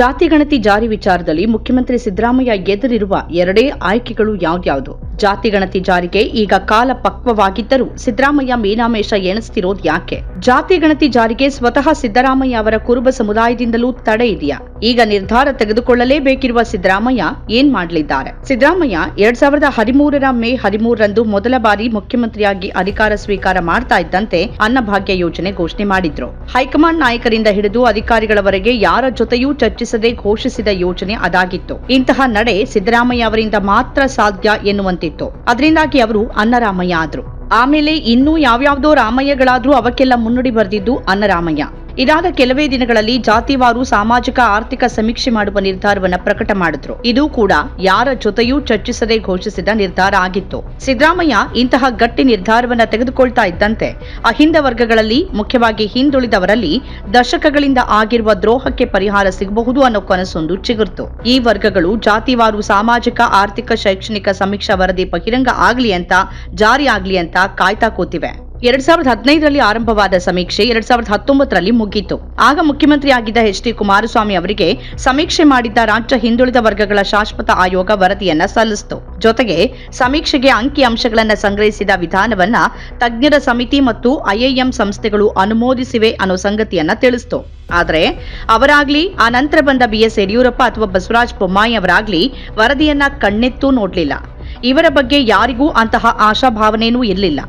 ಜಾತಿ ಗಣತಿ ಜಾರಿ ವಿಚಾರದಲ್ಲಿ ಮುಖ್ಯಮಂತ್ರಿ ಸಿದ್ದರಾಮಯ್ಯ ಎದುರಿರುವ ಎರಡೇ ಆಯ್ಕೆಗಳು ಯಾವ್ದಾವುದು ಜಾತಿ ಗಣತಿ ಜಾರಿಗೆ ಈಗ ಕಾಲ ಪಕ್ವವಾಗಿದ್ದರೂ ಸಿದ್ದರಾಮಯ್ಯ ಮೀನಾಮೇಷ ಎಣಿಸ್ತಿರೋದು ಯಾಕೆ? ಜಾತಿ ಗಣತಿ ಜಾರಿಗೆ ಸ್ವತಃ ಸಿದ್ದರಾಮಯ್ಯ ಅವರ ಕುರುಬ ಸಮುದಾಯದಿಂದಲೂ ತಡೆ ಇದೆಯಾ? ಈಗ ನಿರ್ಧಾರ ತೆಗೆದುಕೊಳ್ಳಲೇಬೇಕಿರುವ ಸಿದ್ದರಾಮಯ್ಯ ಏನ್ ಮಾಡಲಿದ್ದಾರೆ? ಸಿದ್ದರಾಮಯ್ಯ ಎರಡ್ ಸಾವಿರದ ಹದಿಮೂರರ ಮೇ ಹದಿಮೂರರಂದು ಮೊದಲ ಬಾರಿ ಮುಖ್ಯಮಂತ್ರಿಯಾಗಿ ಅಧಿಕಾರ ಸ್ವೀಕಾರ ಮಾಡ್ತಾ ಇದ್ದಂತೆ ಅನ್ನಭಾಗ್ಯ ಯೋಜನೆ ಘೋಷಣೆ ಮಾಡಿದ್ರು. ಹೈಕಮಾಂಡ್ ನಾಯಕರಿಂದ ಹಿಡಿದು ಅಧಿಕಾರಿಗಳವರೆಗೆ ಯಾರ ಜೊತೆಯೂ ಚರ್ಚಿಸದೆ ಘೋಷಿಸಿದ ಯೋಜನೆ ಅದಾಗಿತ್ತು. ಇಂತಹ ನಡೆ ಸಿದ್ದರಾಮಯ್ಯ ಅವರಿಂದ ಮಾತ್ರ ಸಾಧ್ಯ ಎನ್ನುವಂತಿತ್ತು. ಅದರಿಂದಾಗಿ ಅವರು ಅನ್ನರಾಮಯ್ಯ ಆದ್ರು. ಆಮೇಲೆ ಇನ್ನೂ ಯಾವ್ಯಾವ್ದೋ ರಾಮಯ್ಯಗಳಾದ್ರೂ ಅವಕ್ಕೆಲ್ಲ ಮುನ್ನುಡಿ ಬರೆದಿದ್ದು ಅನ್ನರಾಮಯ್ಯ. ಇದಾದ ಕೆಲವೇ ದಿನಗಳಲ್ಲಿ ಜಾತಿವಾರು ಸಾಮಾಜಿಕ ಆರ್ಥಿಕ ಸಮೀಕ್ಷೆ ಮಾಡುವ ನಿರ್ಧಾರವನ್ನ ಪ್ರಕಟ ಮಾಡಿದ್ರು. ಇದು ಕೂಡ ಯಾರ ಜೊತೆಯೂ ಚರ್ಚಿಸದೆ ಘೋಷಿಸಿದ ನಿರ್ಧಾರ ಆಗಿತ್ತು. ಸಿದ್ದರಾಮಯ್ಯ ಇಂತಹ ಗಟ್ಟಿ ನಿರ್ಧಾರವನ್ನ ತೆಗೆದುಕೊಳ್ತಾ ಇದ್ದಂತೆ ಅಹಿಂದ ವರ್ಗಗಳಲ್ಲಿ, ಮುಖ್ಯವಾಗಿ ಹಿಂದುಳಿದವರಲ್ಲಿ, ದಶಕಗಳಿಂದ ಆಗಿರುವ ದ್ರೋಹಕ್ಕೆ ಪರಿಹಾರ ಸಿಗಬಹುದು ಅನ್ನೋ ಕನಸೊಂದು ಚಿಗುರ್ತು. ಈ ವರ್ಗಗಳು ಜಾತಿವಾರು ಸಾಮಾಜಿಕ, ಆರ್ಥಿಕ, ಶೈಕ್ಷಣಿಕ ಸಮೀಕ್ಷಾ ವರದಿ ಬಹಿರಂಗ ಆಗ್ಲಿ ಅಂತ, ಜಾರಿ ಆಗ್ಲಿ ಅಂತ ಕಾಯ್ತಾ ಕೂತಿವೆ. ಎರಡ್ ಸಾವಿರದ ಹದಿನೈದರಲ್ಲಿ ಆರಂಭವಾದ ಸಮೀಕ್ಷೆ ಎರಡ್ ಸಾವಿರದ ಹತ್ತೊಂಬತ್ತರಲ್ಲಿ ಮುಗಿತು. ಆಗ ಮುಖ್ಯಮಂತ್ರಿ ಆಗಿದ್ದ ಎಚ್ ಡಿ ಕುಮಾರಸ್ವಾಮಿ ಅವರಿಗೆ ಸಮೀಕ್ಷೆ ಮಾಡಿದ್ದ ರಾಜ್ಯ ಹಿಂದುಳಿದ ವರ್ಗಗಳ ಶಾಶ್ವತ ಆಯೋಗ ವರದಿಯನ್ನ ಸಲ್ಲಿಸಿತು. ಜೊತೆಗೆ ಸಮೀಕ್ಷೆಗೆ ಅಂಕಿ ಅಂಶಗಳನ್ನ ಸಂಗ್ರಹಿಸಿದ ವಿಧಾನವನ್ನ ತಜ್ಞರ ಸಮಿತಿ ಮತ್ತು ಐಐಎಂ ಸಂಸ್ಥೆಗಳು ಅನುಮೋದಿಸಿವೆ ಅನ್ನೋ ಸಂಗತಿಯನ್ನ ತಿಳಿಸಿತು. ಆದರೆ ಅವರಾಗ್ಲಿ, ಆ ನಂತರ ಬಂದ ಬಿಎಸ್ ಯಡಿಯೂರಪ್ಪ ಅಥವಾ ಬಸವರಾಜ ಬೊಮ್ಮಾಯಿ ಅವರಾಗ್ಲಿ ವರದಿಯನ್ನ ಕಣ್ಣೆತ್ತೂ ನೋಡ್ಲಿಲ್ಲ. ಇವರ ಬಗ್ಗೆ ಯಾರಿಗೂ ಅಂತಹ ಆಶಾಭಾವನೆಯೂ ಇರಲಿಲ್ಲ.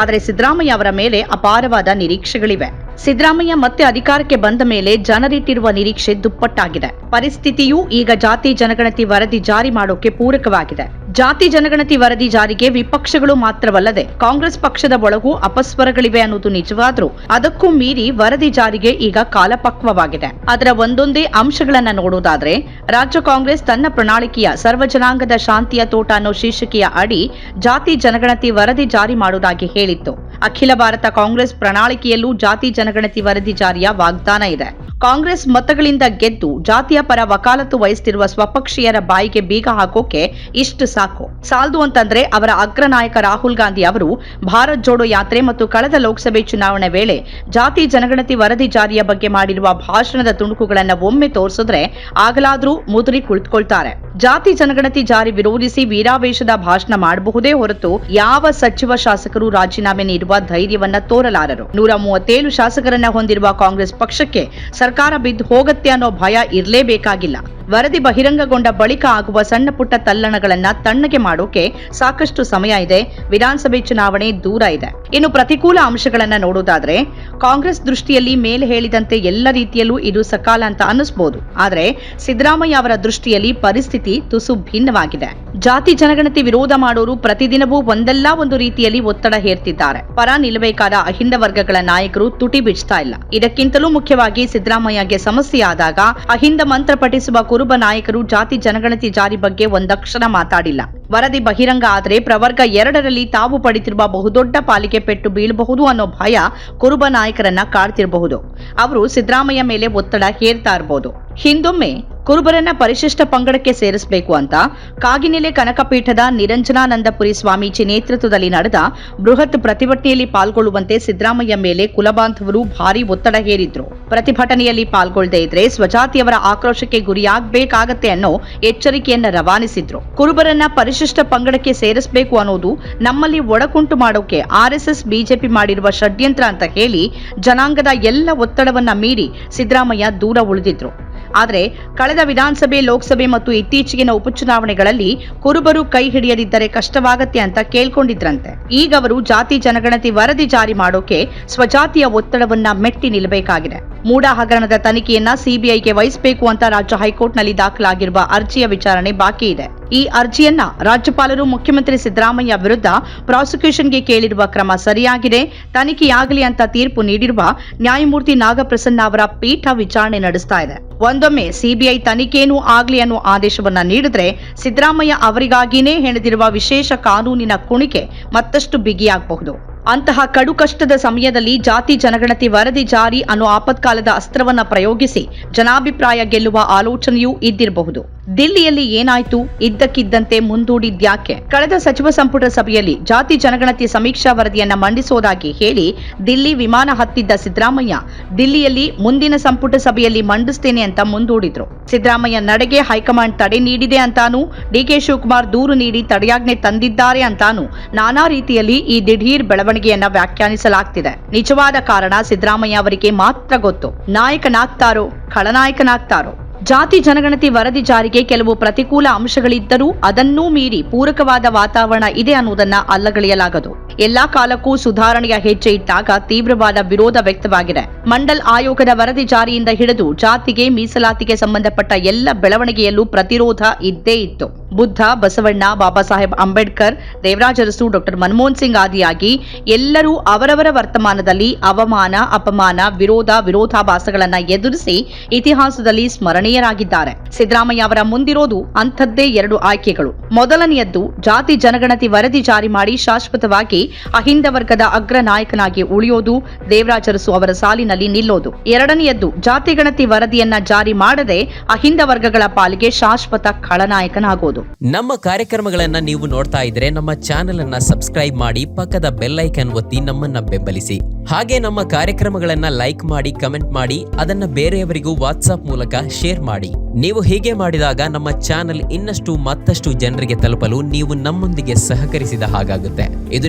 ಆದರೆ ಸಿದ್ದರಾಮಯ್ಯ ಅವರ ಮೇಲೆ ಅಪಾರವಾದ ನಿರೀಕ್ಷೆಗಳಿವೆ. ಸಿದ್ದರಾಮಯ್ಯ ಮತ್ತೆ ಅಧಿಕಾರಕ್ಕೆ ಬಂದ ಮೇಲೆ ಜನರಿಟ್ಟಿರುವ ನಿರೀಕ್ಷೆ ದುಪ್ಪಟ್ಟಾಗಿದೆ. ಪರಿಸ್ಥಿತಿಯು ಈಗ ಜಾತಿ ಜನಗಣತಿ ವರದಿ ಜಾರಿ ಮಾಡೋಕೆ ಪೂರಕವಾಗಿದೆ. ಜಾತಿ ಜನಗಣತಿ ವರದಿ ಜಾರಿಗೆ ವಿಪಕ್ಷಗಳು ಮಾತ್ರವಲ್ಲದೆ ಕಾಂಗ್ರೆಸ್ ಪಕ್ಷದ ಒಳಗೂ ಅಪಸ್ವರಗಳಿವೆ ಅನ್ನೋದು ನಿಜವಾದ್ರೂ ಅದಕ್ಕೂ ಮೀರಿ ವರದಿ ಜಾರಿಗೆ ಈಗ ಕಾಲಪಕ್ವವಾಗಿದೆ. ಅದರ ಒಂದೊಂದೇ ಅಂಶಗಳನ್ನ ನೋಡೋದಾದ್ರೆ, ರಾಜ್ಯ ಕಾಂಗ್ರೆಸ್ ತನ್ನ ಪ್ರಣಾಳಿಕೆಯ ಸರ್ವಜನಾಂಗದ ಶಾಂತಿಯ ತೋಟ ಅನ್ನೋ ಶೀರ್ಷಿಕೆಯ ಅಡಿ ಜಾತಿ ಜನಗಣತಿ ವರದಿ ಜಾರಿ ಮಾಡುವುದಾಗಿ ಹೇಳಿತ್ತು. ಅಖಿಲ ಭಾರತ ಕಾಂಗ್ರೆಸ್ ಪ್ರಣಾಳಿಕೆಯಲ್ಲೂ ಜಾತಿ ಜನಗಣತಿ ವರದಿ ಜಾರಿಯ ವಾಗ್ದಾನ ಇದೆ. ಕಾಂಗ್ರೆಸ್ ಮತಗಳಿಂದ ಗೆದ್ದು ಜಾತಿಯ ಪರ ವಕಾಲತ್ತು ವಹಿಸುತ್ತಿರುವ ಸ್ವಪಕ್ಷೀಯರ ಬಾಯಿಗೆ ಬೀಗ ಹಾಕೋಕೆ ಇಷ್ಟು ಸಾಕು. ಸಾಲ್ದು ಅಂತಂದ್ರೆ ಅವರ ಅಗ್ರ ನಾಯಕ ರಾಹುಲ್ ಗಾಂಧಿ ಅವರು ಭಾರತ್ ಜೋಡೋ ಯಾತ್ರೆ ಮತ್ತು ಕಳೆದ ಲೋಕಸಭೆ ಚುನಾವಣೆ ವೇಳೆ ಜಾತಿ ಜನಗಣತಿ ವರದಿ ಜಾರಿಯ ಬಗ್ಗೆ ಮಾಡಿರುವ ಭಾಷಣದ ತುಣುಕುಗಳನ್ನು ಒಮ್ಮೆ ತೋರಿಸಿದ್ರೆ ಆಗಲಾದ್ರೂ ಮುದುರಿ ಕುಳಿತುಕೊಳ್ತಾರೆ. ಜಾತಿ ಜನಗಣತಿ ಜಾರಿ ವಿರೋಧಿಸಿ ವೀರಾವೇಶದ ಭಾಷಣ ಮಾಡಬಹುದೇ ಹೊರತು ಯಾವ ಸಚಿವ ಶಾಸಕರು ರಾಜೀನಾಮೆ ನೀಡುವ ಧೈರ್ಯವನ್ನ ತೋರಲಾರರು. ನೂರ ಮೂವತ್ತೇಳು ಶಾಸಕರನ್ನ ಹೊಂದಿರುವ ಕಾಂಗ್ರೆಸ್ ಪಕ್ಷಕ್ಕೆ ಸರ್ಕಾರ ಬಿದ್ದು ಹೋಗತ್ತೆ ಅನ್ನೋ ಭಯ ಇರಲೇಬೇಕಾಗಿಲ್ಲ. ವರದಿ ಬಹಿರಂಗಗೊಂಡ ಬಳಿಕ ಆಗುವ ಸಣ್ಣ ಪುಟ್ಟ ತಲ್ಲಣಗಳನ್ನ ತಣ್ಣಗೆ ಮಾಡೋಕೆ ಸಾಕಷ್ಟು ಸಮಯ ಇದೆ. ವಿಧಾನಸಭೆ ಚುನಾವಣೆ ದೂರ ಇದೆ. ಇನ್ನು ಪ್ರತಿಕೂಲ ಅಂಶಗಳನ್ನ ನೋಡೋದಾದ್ರೆ ಕಾಂಗ್ರೆಸ್ ದೃಷ್ಟಿಯಲ್ಲಿ ಮೇಲೆ ಹೇಳಿದಂತೆ ಎಲ್ಲ ರೀತಿಯಲ್ಲೂ ಇದು ಸಕಾಲ ಅಂತ ಅನ್ನಿಸ್ಬೋದು. ಆದ್ರೆ, ಸಿದ್ದರಾಮಯ್ಯ ಅವರ ದೃಷ್ಟಿಯಲ್ಲಿ ಪರಿಸ್ಥಿತಿ ತುಸು ಭಿನ್ನವಾಗಿದೆ. ಜಾತಿ ಜನಗಣತಿ ವಿರೋಧ ಮಾಡೋರು ಪ್ರತಿದಿನವೂ ಒಂದಲ್ಲ ಒಂದು ರೀತಿಯಲ್ಲಿ ಒತ್ತಡ ಹೇರ್ತಿದ್ದಾರೆ. ಪರ ನಿಲ್ಲಬೇಕಾದ ಅಹಿಂದ ವರ್ಗಗಳ ನಾಯಕರು ತುಟಿ ಬಿಚ್ತಾ ಇಲ್ಲ. ಇದಕ್ಕಿಂತಲೂ ಮುಖ್ಯವಾಗಿ ಸಿದ್ದರಾಮಯ್ಯಗೆ ಸಮಸ್ಯೆ ಆದಾಗ ಅಹಿಂದ ಮಂತ್ರ ಪಠಿಸುವ ಕುರುಬ ನಾಯಕರು ಜಾತಿ ಜನಗಣತಿ ಜಾರಿ ಬಗ್ಗೆ ಒಂದಕ್ಷರ ಮಾತಾಡಿಲ್ಲ. ವರದಿ ಬಹಿರಂಗ ಆದರೆ ಪ್ರವರ್ಗ ಎರಡರಲ್ಲಿ ತಾವು ಪಡಿತಿರುವ ಬಹುದೊಡ್ಡ ಪಾಲಿಕೆ ಪೆಟ್ಟು ಬೀಳಬಹುದು ಅನ್ನೋ ಭಯ ಕುರುಬ ನಾಯಕರನ್ನ ಕಾಡ್ತಿರಬಹುದು. ಅವರು ಸಿದ್ದರಾಮಯ್ಯ ಮೇಲೆ ಒತ್ತಡ ಹೇರ್ತಾ ಇರಬಹುದು ಹಿಂದೊಮ್ಮೆ ಕುರುಬರನ್ನ ಪರಿಶಿಷ್ಟ ಪಂಗಡಕ್ಕೆ ಸೇರಿಸಬೇಕು ಅಂತ ಕಾಗಿನೆಲೆ ಕನಕಪೀಠದ ನಿರಂಜನಾನಂದಪುರಿ ಸ್ವಾಮೀಜಿ ನೇತೃತ್ವದಲ್ಲಿ ನಡೆದ ಬೃಹತ್ ಪ್ರತಿಭಟನೆಯಲ್ಲಿ ಪಾಲ್ಗೊಳ್ಳುವಂತೆ ಸಿದ್ದರಾಮಯ್ಯ ಮೇಲೆ ಕುಲಬಾಂಧವರು ಭಾರೀ ಒತ್ತಡ ಹೇರಿದ್ರು. ಪ್ರತಿಭಟನೆಯಲ್ಲಿ ಪಾಲ್ಗೊಳ್ಳದೇ ಇದ್ರೆ ಸ್ವಜಾತಿಯವರ ಆಕ್ರೋಶಕ್ಕೆ ಗುರಿಯಾಗಬೇಕಾಗತ್ತೆ ಅನ್ನೋ ಎಚ್ಚರಿಕೆಯನ್ನ ರವಾನಿಸಿದ್ರು. ಕುರುಬರನ್ನ ಪರಿಶಿಷ್ಟ ಪಂಗಡಕ್ಕೆ ಸೇರಿಸಬೇಕು ಅನ್ನೋದು ನಮ್ಮಲ್ಲಿ ಒಡಕುಂಟು ಮಾಡೋಕೆ ಆರ್ಎಸ್ಎಸ್ ಬಿಜೆಪಿ ಮಾಡಿರುವ ಷಡ್ಯಂತ್ರ ಅಂತ ಹೇಳಿ ಜನಾಂಗದ ಎಲ್ಲ ಒತ್ತಡವನ್ನ ಮೀರಿ ಸಿದ್ದರಾಮಯ್ಯ ದೂರ ಉಳಿದಿದ್ರು. ಆದರೆ ಕಳೆದ ವಿಧಾನಸಭೆ, ಲೋಕಸಭೆ ಮತ್ತು ಇತ್ತೀಚೆಗಿನ ಉಪಚುನಾವಣೆಗಳಲ್ಲಿ ಕುರುಬರು ಕೈ ಹಿಡಿಯದಿದ್ದರೆ ಕಷ್ಟವಾಗತ್ತೆ ಅಂತ ಕೇಳ್ಕೊಂಡಿದ್ರಂತೆ. ಈಗ ಅವರು ಜಾತಿ ಜನಗಣತಿ ವರದಿ ಜಾರಿ ಮಾಡೋಕೆ ಸ್ವಜಾತಿಯ ಒತ್ತಡವನ್ನ ಮೆಟ್ಟಿ ನಿಲ್ಲಬೇಕಾಗಿದೆ. ಮೂಡ ಹಗರಣದ ತನಿಖೆಯನ್ನ ಸಿಬಿಐಗೆ ವಹಿಸಬೇಕು ಅಂತ ರಾಜ್ಯ ಹೈಕೋರ್ಟ್ನಲ್ಲಿ ದಾಖಲಾಗಿರುವ ಅರ್ಜಿಯ ವಿಚಾರಣೆ ಬಾಕಿ ಇದೆ. ಈ ಅರ್ಜಿಯನ್ನ ರಾಜ್ಯಪಾಲರು ಮುಖ್ಯಮಂತ್ರಿ ಸಿದ್ದರಾಮಯ್ಯ ವಿರುದ್ಧ ಪ್ರಾಸಿಕ್ಯೂಷನ್ಗೆ ಕೇಳಿರುವ ಕ್ರಮ ಸರಿಯಾಗಿದೆ. ತನಿಖೆಯಾಗಲಿ ಅಂತ ತೀರ್ಪು ನೀಡಿರುವ ನ್ಯಾಯಮೂರ್ತಿ ನಾಗಪ್ರಸನ್ನ ಅವರ ಪೀಠ ವಿಚಾರಣೆ ನಡೆಸ್ತಾ ಇದೆ. ಒಂದೊಮ್ಮೆ ಸಿಬಿಐ ತನಿಖೆನೂ ಆಗಲಿ ಅನ್ನೋ ಆದೇಶವನ್ನ ನೀಡಿದ್ರೆ ಸಿದ್ದರಾಮಯ್ಯ ಅವರಿಗಾಗಿನೇ ಹೆಣೆದಿರುವ ವಿಶೇಷ ಕಾನೂನಿನ ಕುಣಿಕೆ ಮತ್ತಷ್ಟು ಬಿಗಿಯಾಗಬಹುದು. ಅಂತಹ ಕಡು ಕಷ್ಟದ ಸಮಯದಲ್ಲಿ ಜಾತಿ ಜನಗಣತಿ ವರದಿ ಜಾರಿ ಅನ್ನೋ ಆಪತ್ಕಾಲದ ಅಸ್ತ್ರವನ್ನ ಪ್ರಯೋಗಿಸಿ ಜನಾಭಿಪ್ರಾಯ ಗೆಲ್ಲುವ ಆಲೋಚನೆಯೂ ಇದ್ದಿರಬಹುದು. ದಿಲ್ಲಿಯಲ್ಲಿ ಏನಾಯ್ತು? ಇದ್ದಕ್ಕಿದ್ದಂತೆ ಮುಂದೂಡಿದ್ಯಾಕೆ ಕಳೆದ ಸಚಿವ ಸಂಪುಟ ಸಭೆಯಲ್ಲಿ ಜಾತಿ ಜನಗಣತಿ ಸಮೀಕ್ಷಾ ವರದಿಯನ್ನ ಮಂಡಿಸೋದಾಗಿ ಹೇಳಿ ದಿಲ್ಲಿ ವಿಮಾನ ಹತ್ತಿದ್ದ ಸಿದ್ದರಾಮಯ್ಯ, ದಿಲ್ಲಿಯಲ್ಲಿ ಮುಂದಿನ ಸಂಪುಟ ಸಭೆಯಲ್ಲಿ ಮಂಡಿಸ್ತೇನೆ ಅಂತ ಮುಂದೂಡಿದ್ರು. ಸಿದ್ದರಾಮಯ್ಯ ನಡೆಗೆ ಹೈಕಮಾಂಡ್ ತಡೆ ನೀಡಿದೆ ಅಂತಾನೂ ಡಿಕೆ ಶಿವಕುಮಾರ್ ದೂರು ನೀಡಿ ತಡೆಯಾಜ್ಞೆ ತಂದಿದ್ದಾರೆ ಅಂತಾನೂ ನಾನಾ ರೀತಿಯಲ್ಲಿ ಈ ದಿಢೀರ್ ಬೆಳವಣಿಗೆಯನ್ನ ವ್ಯಾಖ್ಯಾನಿಸಲಾಗ್ತಿದೆ. ನಿಜವಾದ ಕಾರಣ ಸಿದ್ದರಾಮಯ್ಯ ಅವರಿಗೆ ಮಾತ್ರ ಗೊತ್ತು. ನಾಯಕನಾಗ್ತಾರೋ, ಖಳನಾಯಕನಾಗ್ತಾರೋ? ಜಾತಿ ಜನಗಣತಿ ವರದಿ ಜಾರಿಗೆ ಕೆಲವು ಪ್ರತಿಕೂಲ ಅಂಶಗಳಿದ್ದರೂ ಅದನ್ನೂ ಮೀರಿ ಪೂರಕವಾದ ವಾತಾವರಣ ಇದೆ ಅನ್ನುವುದನ್ನು ಅಲ್ಲಗಳೆಯಲಾಗದು. ಎಲ್ಲಾ ಕಾಲಕ್ಕೂ ಸುಧಾರಣೆಯ ಹೆಜ್ಜೆ ಇಟ್ಟಾಗ ತೀವ್ರವಾದ ವಿರೋಧ ವ್ಯಕ್ತವಾಗಿದೆ. ಮಂಡಲ್ ಆಯೋಗದ ವರದಿ ಜಾರಿಯಿಂದ ಹಿಡಿದು ಜಾತಿಗೆ, ಮೀಸಲಾತಿಗೆ ಸಂಬಂಧಪಟ್ಟ ಎಲ್ಲ ಬೆಳವಣಿಗೆಯಲ್ಲೂ ಪ್ರತಿರೋಧ ಇದ್ದೇ ಇತ್ತು. ಬುದ್ಧ, ಬಸವಣ್ಣ, ಬಾಬಾ ಸಾಹೇಬ್ ಅಂಬೇಡ್ಕರ್ ದೇವರಾಜ ಅರಸು ಡಾಕ್ಟರ್ ಮನಮೋಹನ್ ಸಿಂಗ್ ಆದಿಯಾಗಿ ಎಲ್ಲರೂ ಅವರವರ ವರ್ತಮಾನದಲ್ಲಿ ಅವಮಾನ, ಅಪಮಾನ, ವಿರೋಧ, ವಿರೋಧಾಭಾಸಗಳನ್ನ ಎದುರಿಸಿ ಇತಿಹಾಸದಲ್ಲಿ ಸ್ಮರಣೀಯರಾಗಿದ್ದಾರೆ. ಸಿದ್ದರಾಮಯ್ಯ ಅವರ ಮುಂದಿರೋದು ಅಂಥದ್ದೇ ಎರಡು ಆಯ್ಕೆಗಳು. ಮೊದಲನೆಯದ್ದು ಜಾತಿ ಜನಗಣತಿ ವರದಿ ಜಾರಿ ಮಾಡಿ ಶಾಶ್ವತವಾಗಿ ಅಹಿಂದ ವರ್ಗದ ಅಗ್ರ ನಾಯಕನಾಗಿ ಉಳಿಯೋದು, ದೇವರಾಜರಸು ಅವರ ಸಾಲಿನಲ್ಲಿ ನಿಲ್ಲೋದು. ಎರಡನೆಯದ್ದು, ಜಾತಿ ಗಣತಿ ವರದಿಯನ್ನ ಜಾರಿ ಮಾಡದೆ ಅಹಿಂದ ವರ್ಗಗಳ ಪಾಲಿಗೆ ಶಾಶ್ವತ ಖಳನಾಯಕನಾಗೋದು. ನಮ್ಮ ಕಾರ್ಯಕ್ರಮಗಳನ್ನ ನೀವು ನೋಡ್ತಾ ಇದ್ರೆ ನಮ್ಮ ಚಾನೆಲ್ ಅನ್ನ ಸಬ್ಸ್ಕ್ರೈಬ್ ಮಾಡಿ ಪಕ್ಕದ ಬೆಲ್ಲೈಕನ್ ಒತ್ತಿ ನಮ್ಮನ್ನ ಬೆಂಬಲಿಸಿ. ಹಾಗೆ ನಮ್ಮ ಕಾರ್ಯಕ್ರಮಗಳನ್ನ ಲೈಕ್ ಮಾಡಿ, ಕಮೆಂಟ್ ಮಾಡಿ, ಅದನ್ನ ಬೇರೆಯವರಿಗೂ ವಾಟ್ಸ್ಆಪ್ ಮೂಲಕ ಶೇರ್ ಮಾಡಿ. ನೀವು ಹೀಗೆ ಮಾಡಿದಾಗ ನಮ್ಮ ಚಾನೆಲ್ ಇನ್ನಷ್ಟು ಮತ್ತಷ್ಟು ಜನರಿಗೆ ತಲುಪಲು ನೀವು ನಮ್ಮೊಂದಿಗೆ ಸಹಕರಿಸಿದ ಹಾಗಾಗುತ್ತೆ. ಇದು